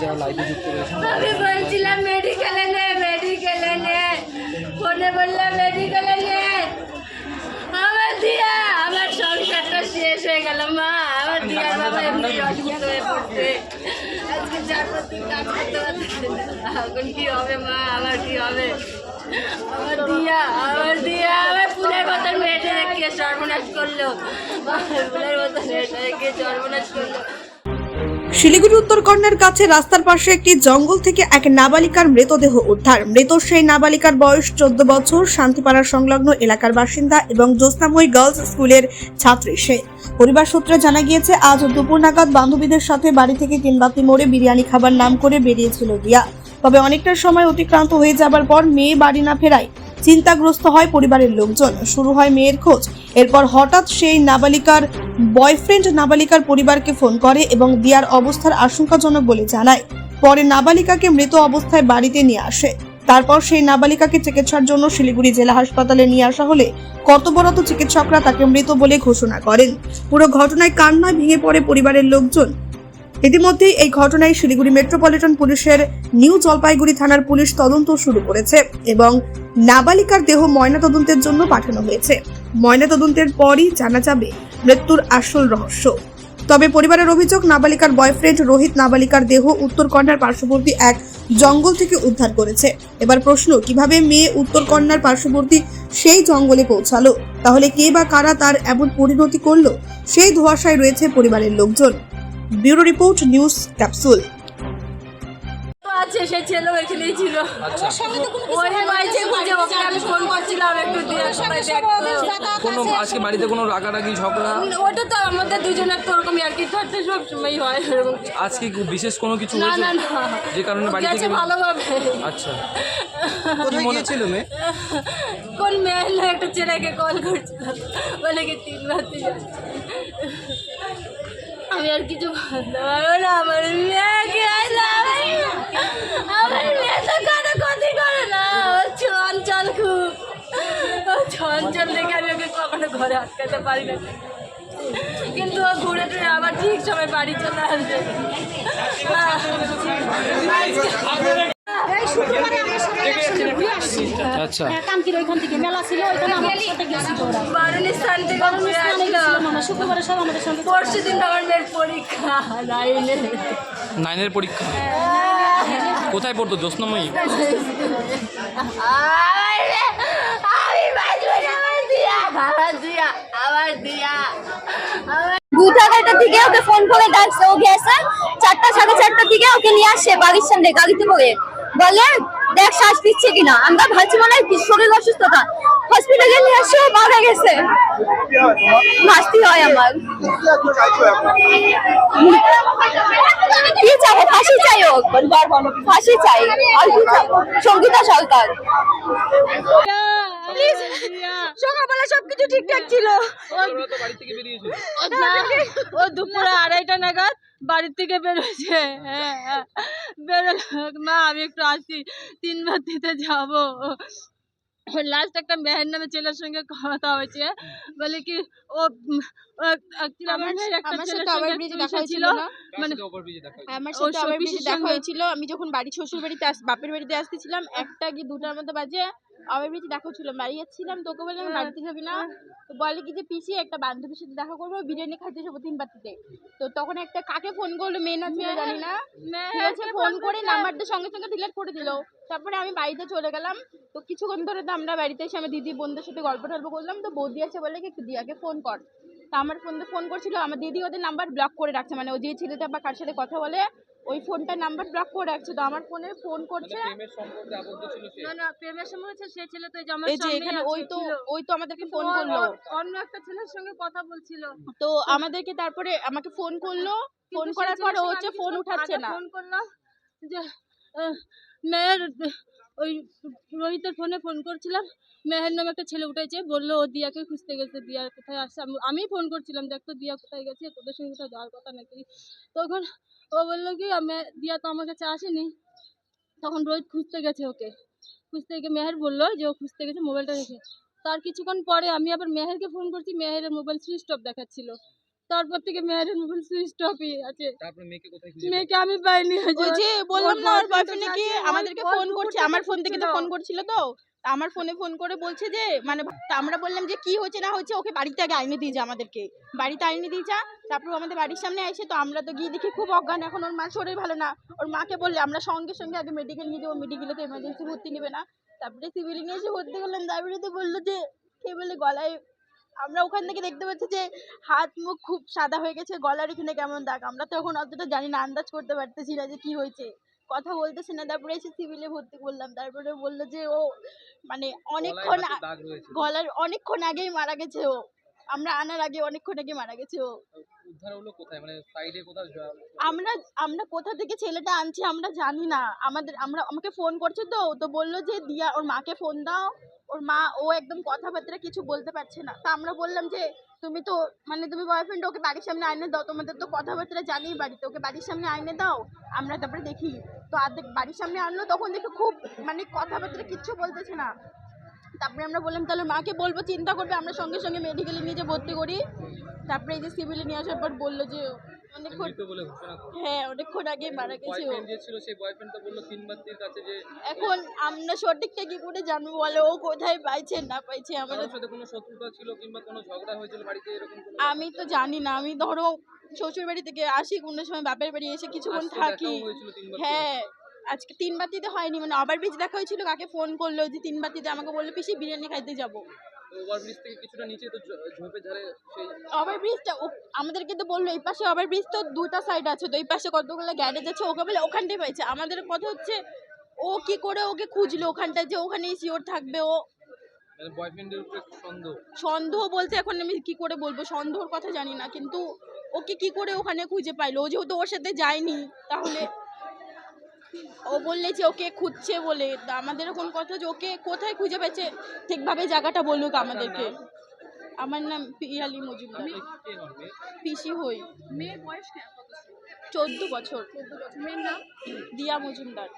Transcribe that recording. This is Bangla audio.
যারা লাইভে যুক্ত রয়েছেন আমি বলছিলাম মেডিকেলে নে মেডিকেলে নে। ফোনে বললাম মেডিকেলে নে। আমার দিয়া আমার সংসারটা শেষ হয়ে গেল মা। আমার দিয়ার বাবা এমনি অসুস্থ হয়ে পড়ছে। আজকে চার পাঁচ দিন কাজ করতে পারছে এখন কি হবে মা? আমার কি হবে? আমার দিয়া আমার দিয়া আমার ফুলের মতন মেয়েটা কে সর্বনাশ করল। ফুলের মতন মেয়েটা কে সর্বনাশ করল। শিলিগুড়ি উত্তরকন্যার কাছে রাস্তার পাশে একটি জঙ্গল থেকে এক নাবালিকার মৃতদেহ উদ্ধার। মৃত সেই নাবালিকার বয়স চোদ্দ বছর। শান্তিপাড়া সংলগ্ন এলাকার বাসিন্দা এবং জ্যোৎস্নাময়ী গার্লস স্কুলের ছাত্রী সে। পরিবার সূত্রে জানা গিয়েছে, আজ দুপুর নাগাদ বান্ধবীদের সাথে বাড়ি থেকে তিনবাতি মোড়ে বিরিয়ানি খাবার নাম করে বেরিয়েছিল দিয়া তবে অনেকটা সময় অতিক্রান্ত হয়ে যাবার পর মেয়ে বাড়ি না ফেরায় চিন্তাগ্রস্ত হয় পরিবারের লোকজন। শুরু হয় মেয়ের খোঁজ। এরপর হঠাৎ সেই নাবালিকার বয়ফ্রেন্ড নাবালিকার পরিবারকে ফোন করে এবং দিয়ার অবস্থার আশঙ্কাজনক বলে জানায়। পরে নাবালিকাকে মৃত অবস্থায় বাড়িতে নিয়ে আসে। তারপর সেই নাবালিকাকে চিকিৎসার জন্য শিলিগুড়ি জেলা হাসপাতালে নিয়ে আসা হলে কর্তব্যরত চিকিৎসকরা তাকে মৃত বলে ঘোষণা করেন। পুরো ঘটনায় কান্নায় ভেঙে পড়ে পরিবারের লোকজন। ইতিমধ্যেই এই ঘটনায় শিলিগুড়ি মেট্রোপলিটন পুলিশের নিউ জলপাইগুড়ি থানার পুলিশ তদন্ত শুরু করেছে এবং নাবালিকার দেহ ময়নাতদন্তের জন্য পাঠানো হয়েছে। ময়নাতদন্তের পরই জানা যাবে মৃত্যুর আসল রহস্য। তবে পরিবারের অভিযোগ, নাবালিকার বয়ফ্রেন্ড রোহিত নাবালিকার দেহ উত্তরকন্যার পার্শ্ববর্তী এক জঙ্গল থেকে উদ্ধার করেছে। এবার প্রশ্ন, কীভাবে মেয়ে উত্তরকন্যার পার্শ্ববর্তী সেই জঙ্গলে পৌঁছালো? তাহলে কে বা কারা তার এমন পরিণতি করল? সেই ধোঁয়াশায় রয়েছে পরিবারের লোকজন। Bureau report news capsule. তো আছে সেই ছেলেও এখানেই ছিল। আচ্ছা। ওই মাইছে খুঁজে ওকে আমি ফোন করছিলাম একটু কোনো আজকে বাড়িতে কোনো রাগারাগি ঝগড়া? ওটা তো আমাদের দুজনের তো ওরকম আর কি। থাকতে সব সময় হয় এরকম আজকে বিশেষ কোনো কিছু না হয়েছে? না না। যে কারণে বাড়ি থেকে ভালোভাবে। আচ্ছা। কি মনে ছিল মেয়ে? কোন মেয়ে একটা ছেলেকে কল করছিল। বলে কি তিন রাত্রি আমি আর কিছু বলতে পারব না আমার মেয়েকে আমার মেয়ে তো কোনো ক্ষতি করে না ও চঞ্চল খুব। ও চঞ্চল দেখে আমি ওকে কখনো ঘরে আটকাতে পারি না। কিন্তু ও ঘুরে টুরে আবার ঠিক সময় বাড়ি চলে আসবে। আমার আচ্ছা। হ্যাঁ কামকির ওইখান থেকে মেলা ছিল ওইখানে আমাদের সাথে ওরা বারুণী স্থান থেকে ঘুরে স্নানে আসলো গেছিলাম আমরা শুক্রবারে সব আমাদের সঙ্গে পরশু দিন আমার মেয়ের পরীক্ষা নাইনের। পরীক্ষা? কোথায় পড়তো? দিকে ওকে ফোন করে ডাকছে ও গেছে। চারটা সাড়ে চারটার দিকে ওকে নিয়ে আসছে বাড়ির সামনে গাড়িতে করে। বলে দেখ শ্বাস দিচ্ছে কিনা। আমরা ভাবছি মনে হয় শরীর অসুস্থতা। হসপিটালে নিয়ে আসছে ও মারা গেছে। মাস্তি হয় আমার। কি চাবো? ফাঁসি চাই ও ফাঁসি চাই। আর কি চাবো সঙ্গীতা সরকার। সকালবেলা সবকিছু ঠিকঠাক ছিল। ও দুপুরে আড়াইটা নাগাদ বাড়ির থেকে বেরোছে হ্যাঁ হ্যাঁ। বেরোলো মা আমি একটু আসি। তিনবার দিতে যাব। লাস্ট একটা মেহের নামে ছেলের সঙ্গে কথা হয়েছে। বলে কি ও মেয়ের মানে আমি যখন বাড়ি শ্বশুর বাড়িতে আস বাপের বাড়িতে আসতেছিলাম একটা কি দুটার মতো বাজে আবার ব্রিজে দেখা যাচ্ছিলাম তোকে বললাম বাড়িতে যাবি না। তো বলে কি যে পিছিয়ে একটা বান্ধবীর সাথে দেখা করব বিরিয়ানি খাইতে যাব তিন বাতিতে তো তখন একটা কাকে ফোন করল মেয়ে না ছেলে জানি না। ঠিক আছে ফোন করে নাম্বারটা সঙ্গে সঙ্গে ডিলিট করে দিল। তারপরে আমি বাড়িতে চলে গেলাম। তো কিছুক্ষণ ধরে তো আমরা বাড়িতে এসে আমার দিদি বোনদের সাথে গল্প টল্প করলাম। তো বৌদি আছে বলে কি একটু দিয়াকে ফোন কর। তা আমার ফোন ফোন করছিল আমার দিদি ওদের নাম্বার ব্লক করে রাখছে। মানে ও যে ছেলেটা বা কার সাথে কথা বলে ওই ফোনটার নাম্বার ব্লক করে রাখছে তো। আমার ফোনে ফোন করছে। প্রেমের সম্পর্কে আবদ্ধ ছিল সে? না না প্রেমের সময় হচ্ছে সে ছেলে তো এই যে আমার এই যে এখানে ওই তো ওই তো আমাদেরকে ফোন করল। অন্য একটা ছেলের সঙ্গে কথা বলছিল। তো আমাদেরকে তারপরে আমাকে ফোন করল। ফোন করার পর ও হচ্ছে ফোন উঠাচ্ছে না। ফোন করল যে মেয়ের ওই রোহিতের ফোনে ফোন করছিলাম। মেহের নামে একটা ছেলে উঠেছে, বলল, ও দিয়াকে খুঁজতে গেছে দিয়ার কোথায় আসছে? আমি- ফোন করছিলাম, দেখ তো দিয়া কোথায় গেছে, তোদের সঙ্গে কোথাও যাওয়ার কথা নাকি? তখন ও বলল কি দিয়া তো আমার কাছে আসেনি। তখন রোহিত খুঁজতে গেছে ওকে। খুঁজতে গিয়ে মেহের বলল যে ও খুঁজতে গেছে মোবাইলটা রেখে। তার কিছুক্ষণ পরে আমি আবার মেহেরকে ফোন করছি মেহেরের মোবাইল সুইচ অফ দেখাচ্ছিল। তারপর থেকে মেয়ের মোবাইল সুইচ অফই আছে। তারপরে মেয়েকে কোথায় খুঁজে মেয়েকে আমি পাইনি ওই যে বললাম না ওর বয়ফ্রেন্ডে কি আমাদেরকে ফোন করছে। আমার ফোন থেকে তো ফোন করছিল তো। আমার ফোনে ফোন করে বলছে যে মানে আমরা বললাম যে কি হচ্ছে না হচ্ছে? ওকে বাড়িতে আগে আইনে দিয়ে যা আমাদেরকে। বাড়িতে আইনে দিয়ে যা। তারপর আমাদের বাড়ির সামনে আসে তো আমরা তো গিয়ে দেখি খুব অজ্ঞান। এখন ওর মা শরীর ভালো না। ওর মাকে বললে আমরা সঙ্গে সঙ্গে আগে মেডিকেল নিয়ে যাব। মেডিকেলে তো এমার্জেন্সি ভর্তি নেবে না। তারপরে সিভিলে নিয়ে এসে ভর্তি করলাম। তারপরে তো বলল যে কে বলে গলায় আমরা ওখান থেকে দেখতে পাচ্ছি যে হাত মুখ খুব সাদা হয়ে গেছে গলার এখানে কেমন দাগ? আমরা তখন এখন অতটা জানি না আন্দাজ করতে পারতেছি না যে কি হয়েছে। কথা বলতেছে না তারপরে এসে সিভিলে ভর্তি করলাম। তারপরে বলল যে ও মানে অনেকক্ষণ গলার অনেকক্ষণ আগেই মারা গেছে ও। আমরা আনার আগে অনেকক্ষণ আগে মারা গেছে ও। উদ্ধার হলো কোথায়? মানে সাইডে কোথাও আমরা আমরা কোথা থেকে ছেলেটা আনছি আমরা জানি না। আমাদের, আমরা, আমাকে ফোন করছে তো তো বলল যে, দিয়া, ওর মাকে ফোন দাও। ওর মা, ও একদম কথাবার্তা কিছু বলতে পারছে না। তা আমরা বললাম যে, তুমি তো মানে তুমি বয়ফ্রেন্ড ওকে বাড়ির সামনে আইনে দাও। তোমাদের তো কথাবার্তা জানি বাড়িতে ওকে বাড়ির সামনে আইনে দাও। আমরা তারপরে দেখি। তো আর্ধেক বাড়ির সামনে আনলো, তখন দেখি খুব মানে কথাবার্তা কিচ্ছু বলতেছে না। তারপরে আমরা বললাম তাহলে মাকে বলব চিন্তা করবে আমরা সঙ্গে সঙ্গে মেডিকেলে নিয়ে যে ভর্তি করি। তারপরে এই যে সিভিলে নিয়ে আসার পর বলল যে অনেকক্ষণ হ্যাঁ অনেকক্ষণ আগে মারা গেছে এখন আমরা সঠিকটা কি করে জানব বলো? ও কোথায় পাইছে না পাইছে? আমি তো জানি না। আমি ধরো শ্বশুর বাড়ি থেকে আসি কোনো সময় বাপের বাড়ি এসে কিছুক্ষণ থাকি। হ্যাঁ আজকে তিন বাতিতে হয়নি মানে আবার বীজ দেখা হয়েছিল কাকে ফোন করল যে তিন বাতিতে আমাকে বলল পিসি বিরিয়ানি খাইতে যাব। ওভারব্রিজ থেকে কিছুটা নিচে তো ঝোপে ঝাড়ে সেই ওভার ব্রিজটা আমাদেরকে তো বলল এই পাশে ওভার ব্রিজ তো দুটা সাইড আছে তো এই পাশে কতগুলো গ্যারেজ আছে? ওকে বলে ওখানটাই পাইছে আমাদের কথা হচ্ছে ও কি করে ওকে খুঁজলো ওখানটায় যে ওখানেই শিওর থাকবে ও। মানে বয়ফ্রেন্ডের উপরে সন্দেহ। সন্দেহ বলতে এখন আমি কি করে বলব সন্দেহর কথা জানি না কিন্তু ওকে কি করে ওখানে খুঁজে পাইলো? ও যেহেতু ওর সাথে যায়নি তাহলে ও বললে যে ওকে খুঁজছে বলে। তা আমাদের কোন কথা যে ওকে কোথায় খুঁজে পেয়েছে? ঠিকভাবে জায়গাটা বলুক আমাদেরকে। আমার নাম পিয়ালি মজুমদার। পিসি হই। মেয়ের বয়স চোদ্দ বছর। চোদ্দ বছর। মেয়ের নাম? দিয়া মজুমদার।